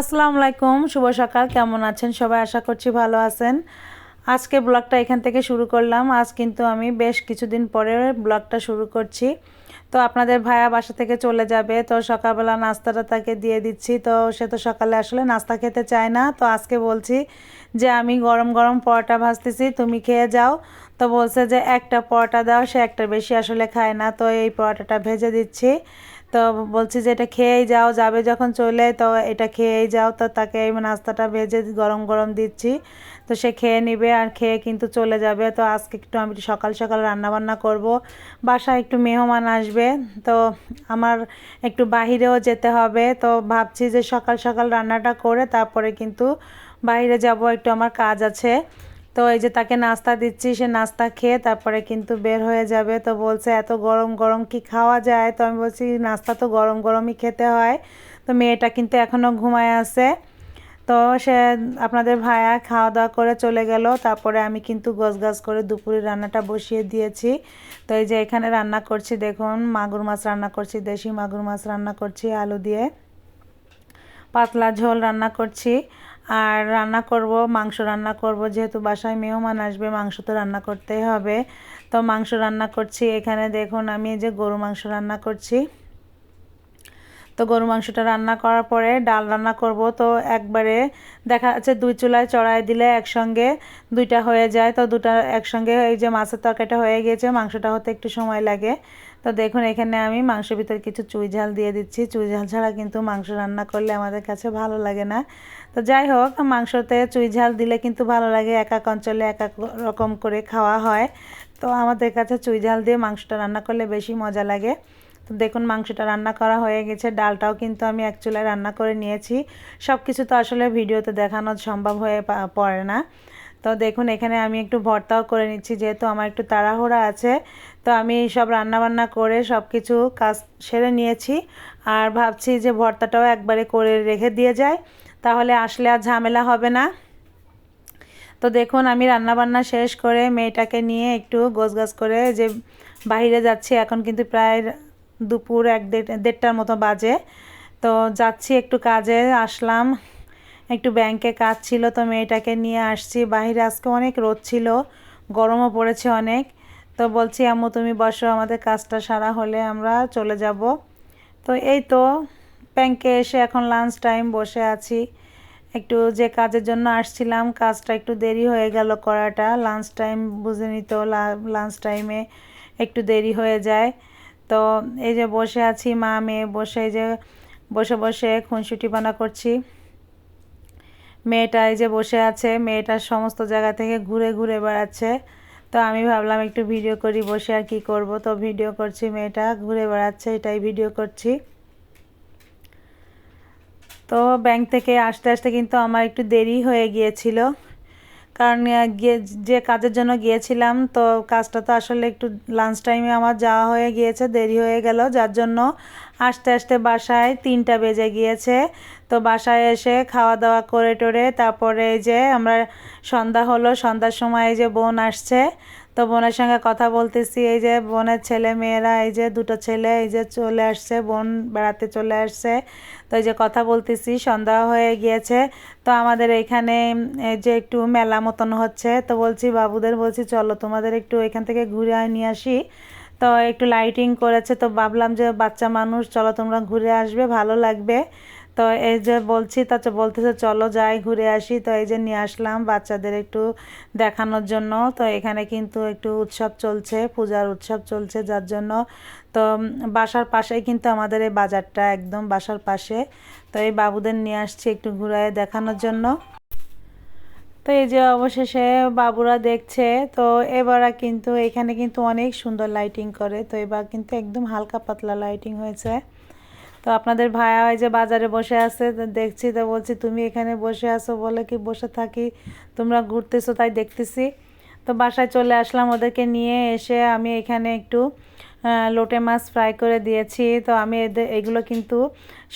আসসালামু আলাইকুম, শুভ সকাল, কেমন আছেন? সবাই আশা করছি ভালো আছেন। আজকে ব্লগটা এখান থেকে শুরু করলাম। আজ কিন্তু আমি বেশ কিছুদিন পরে ব্লগটা শুরু করছি। তো আপনাদের ভাইয়া বাসা থেকে চলে যাবে, তো সকালবেলা নাস্তাটা তাকে দিয়ে দিচ্ছি। তো সে তো সকালে আসলে নাস্তা খেতে চায় না। তো আজকে বলছি যে, আমি গরম গরম পরোটা ভাজতেছি, তুমি খেয়ে যাও। তো বলছে যে, একটা পরোটা দাও, সে একটা বেশি আসলে খায় না। তো এই পরোটাটা ভেজে দিচ্ছি। তো বলছি যে এটা খেয়েই যাও, যাবে যখন চলে, তো এটা খেয়েই যাও। তো তাকে এই নাস্তাটা ভেজে গরম গরম দিচ্ছি। তো সে খেয়ে নিবে আর খেয়ে কিন্তু চলে যাবে। তো আজকে একটু আমি একটু সকাল সকাল রান্না বান্না করব। বাসায় একটু মেহমান আসবে। তো আমার একটু বাহিরেও যেতে হবে। তো ভাবছি যে সকাল সকাল রান্নাটা করে তারপরে কিন্তু বাইরে যাব। একটু আমার কাজ আছে। তো এই যে তাকে নাস্তা দিচ্ছি, সে নাস্তা খেয়ে তারপরে কিন্তু বের হয়ে যাবে। তো বলছে, এত গরম গরম কি খাওয়া যায়? তো আমি বলছি, নাস্তা তো গরম, গরমই খেতে হয়। তো মেয়েটা কিন্তু এখনও ঘুমায় আছে। তো সে আপনাদের ভায়া খাওয়া দাওয়া করে চলে গেল। তারপরে আমি কিন্তু গছ গাছ করে দুপুরে রান্নাটা বসিয়ে দিয়েছি। তো এই যে এখানে রান্না করছি, দেখুন, মাগুর মাছ রান্না করছি, দেশি মাগুর মাছ রান্না করছি, আলু দিয়ে। পাতলা ঝোল রান্না করছি। আর রান্না করব, মাংস রান্না করব। যেহেতু বাসায় মেহমান আসবে, মাংস তো রান্না করতেই হবে। তো মাংস রান্না করছি। এখানে দেখুন, আমি যে গরু মাংস রান্না করছি। তো গরু মাংসটা রান্না করার পরে ডাল রান্না করব। তো একবারে দেখা যাচ্ছে দুই চুলায় চড়াই দিলে একসঙ্গে দুইটা হয়ে যায়। তো দুটা একসঙ্গে এই যে মাছের তরকারিটা হয়ে গিয়েছে, মাংসটা হতে একটু সময় লাগে। তো দেখুন, এখানে আমি মাংসের ভিতরে কিছু চুই ঝাল দিয়ে দিচ্ছি। চুই ঝাল ছাড়া কিন্তু মাংস রান্না করলে আমাদের কাছে ভালো লাগে না। তো যাই হোক, মাংসতে চুই ঝাল দিলে কিন্তু ভালো লাগে। এক এক অঞ্চলে এক এক রকম করে খাওয়া হয়। তো আমাদের কাছে চুই ঝাল দিয়ে মাংসটা রান্না করলে বেশি মজা লাগে। তো দেখুন মাংসটা রান্না করা হয়ে গেছে, ডালটাও কিন্তু আমি এক চুলায় রান্না করে নিয়েছি। সব কিছু তো আসলে ভিডিওতে দেখানো সম্ভব হয়ে পড়ে না। তো দেখুন এখানে আমি একটু ভর্তাও করে নিচ্ছি, যেহেতু আমার একটু তাড়াহুড়া আছে। তো আমি সব রান্নাবান্না করে সব কিছু কাজ সেরে নিয়েছি। আর ভাবছি যে ভর্তাটাও একবারে করে রেখে দিয়ে যায় তাহলে আসলে আর ঝামেলা হবে না। তো দেখুন আমি রান্নাবান্না শেষ করে মেয়েটাকে নিয়ে একটু গোছ গাছ করে যে বাইরে যাচ্ছি, এখন কিন্তু প্রায় দুপুর এক দেড়টার মতো বাজে। তো যাচ্ছি একটু কাজে, আসলাম। একটু ব্যাংকে কাজ ছিল, তো মেয়েটাকে নিয়ে আসছি। বাহিরে আজকে অনেক রোদ ছিল, গরমও পড়েছে অনেক। তো বলছি, আম্মু, তুমি বসো, আমাদের কাজটা সারা হলে আমরা চলে যাব। তো এই তো ব্যাংকে এসে এখন লাঞ্চ টাইম বসে আছি। একটু যে কাজের জন্য আসছিলাম, কাজটা একটু দেরি হয়ে গেল করাটা। লাঞ্চ টাইম বুঝে নিত লাঞ্চ টাইমে একটু দেরি হয়ে যায়। তো এই যে বসে আছি, মা, মেয়ে বসে, এই যে বসে বসে খুনসুটি বানা করছি। মেয়েটা এই যে বসে আছে মেয়েটার সমস্ত জায়গা থেকে ঘুরে ঘুরে বেড়াচ্ছে। তো আমি ভাবলাম একটু ভিডিও করি, বসে আর কি করব। তো ভিডিও করছি, মেয়েটা ঘুরে বেড়াচ্ছে, এটাই ভিডিও করছি। তো ব্যাংক থেকে আসতে আসতে কিন্তু আমার একটু দেরি হয়ে গিয়েছিল। কারণ গিয়ে যে কাজের জন্য গিয়েছিলাম, তো কাজটা তো আসলে একটু লাঞ্চ টাইমে আমার যাওয়া হয়ে গিয়েছে, দেরি হয়ে গেল। যার জন্য আস্তে আস্তে বাসায় তিনটা বেজে গিয়েছে। তো বাসায় এসে খাওয়া দাওয়া করে টোরে তারপরে এই যে আমরা সন্ধ্যা হলো, সন্ধ্যার সময় এই যে বোন আসছে তো বোনের সঙ্গে কথা বলতেছি, এই যে বোনের ছেলে মেয়েরা, এই যে দুটো ছেলে, এই যে চলে আসছে, বোন বেড়াতে চলে আসছে। তো এই যে কথা বলতেছি, সন্ধ্যা হয়ে গিয়েছে। তো আমাদের এখানে যে একটু মেলা মতন হচ্ছে, তো বলছি বাবুদের, বলছি চলো তোমাদের একটু এখান থেকে ঘুরে নিয়ে আসি। তো একটু লাইটিং করেছে, তো ভাবলাম যে বাচ্চা মানুষ, চলো তোমরা ঘুরে আসবে, ভালো লাগবে। তো এই যে বলছি, তা বলতেছে, চলো যাই, ঘুরে আসি। তো এই যে নিয়ে আসলাম বাচ্চাদের একটু দেখানোর জন্য। তো এখানে কিন্তু একটু উৎসব চলছে, পূজার উৎসব চলছে যার জন্য। তো বাসার পাশেই কিন্তু আমাদের এই বাজারটা একদম বাসার পাশে। তো এই বাবুদের নিয়ে আসছি একটু ঘুরায় দেখানোর জন্য। তো এই যে অবশেষে বাবুরা দেখছে, তো এবার কিন্তু এখানে কিন্তু অনেক সুন্দর লাইটিং করে। তো এবার কিন্তু একদম হালকা পাতলা লাইটিং হয়েছে। তো আপনাদের ভাইয়া হয় যে বাজারে বসে আছে দেখছি, তো বলছি, তুমি এখানে বসে আছো বলে কি বসে থাকি? তোমরা ঘুরতেছো তাই দেখতেছি। তো বাসায় চলে আসলাম ওদেরকে নিয়ে এসে আমি এখানে একটু লোটে মাছ ফ্রাই করে দিয়েছি। তো আমি এদের এগুলো কিন্তু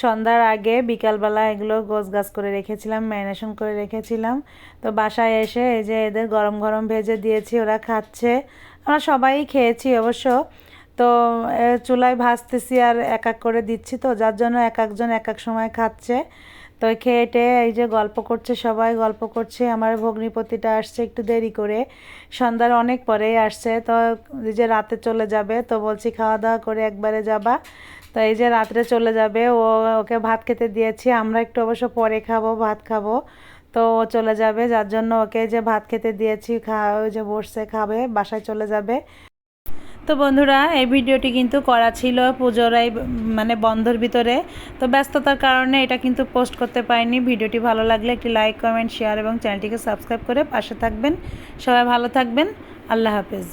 সন্ধ্যার আগে বিকালবেলা এগুলো গোছ গাছ করে রেখেছিলাম, ম্যারিনেশন করে রেখেছিলাম। তো বাসায় এসে এই যে এদের গরম গরম ভেজে দিয়েছি, ওরা খাচ্ছে। আমরা সবাই খেয়েছি অবশ্য। তো চুলায় ভাজতেছি আর এক এক করে দিচ্ছি তো, যার জন্য এক একজন এক এক সময় খাচ্ছে। তো খেয়ে খেয়েটে এই যে গল্প করছে সবাই, গল্প করছে, আমার ভগ্নিপতিটা আসছে একটু দেরি করে। সন্ধ্যার অনেক পরেই আসছে, তো এই যে রাতে চলে যাবে, তো বলছি খাওয়া দাওয়া করে একবারে যাবা। তো এই যে রাত্রে চলে যাবে, ও, ওকে ভাত খেতে দিয়েছি, আমরা একটু অবশ্য পরে খাব, ভাত খাব। তো ও চলে যাবে, যার জন্য ওকে যে ভাত খেতে দিয়েছি, খা, ওই যে বসছে, খাবে, বাসায় চলে যাবে। তো বন্ধুরা, এই ভিডিওটি কিন্তু করা ছিল পুজোর এই মানে বন্ধর ভিতরে। তো ব্যস্ততার কারণে এটা কিন্তু পোস্ট করতে পারিনি। ভিডিওটি ভালো লাগলে একটি লাইক, কমেন্ট, শেয়ার এবং চ্যানেলটিকে সাবস্ক্রাইব করে পাশে থাকবেন। সবাই ভালো থাকবেন। আল্লাহ হাফেজ।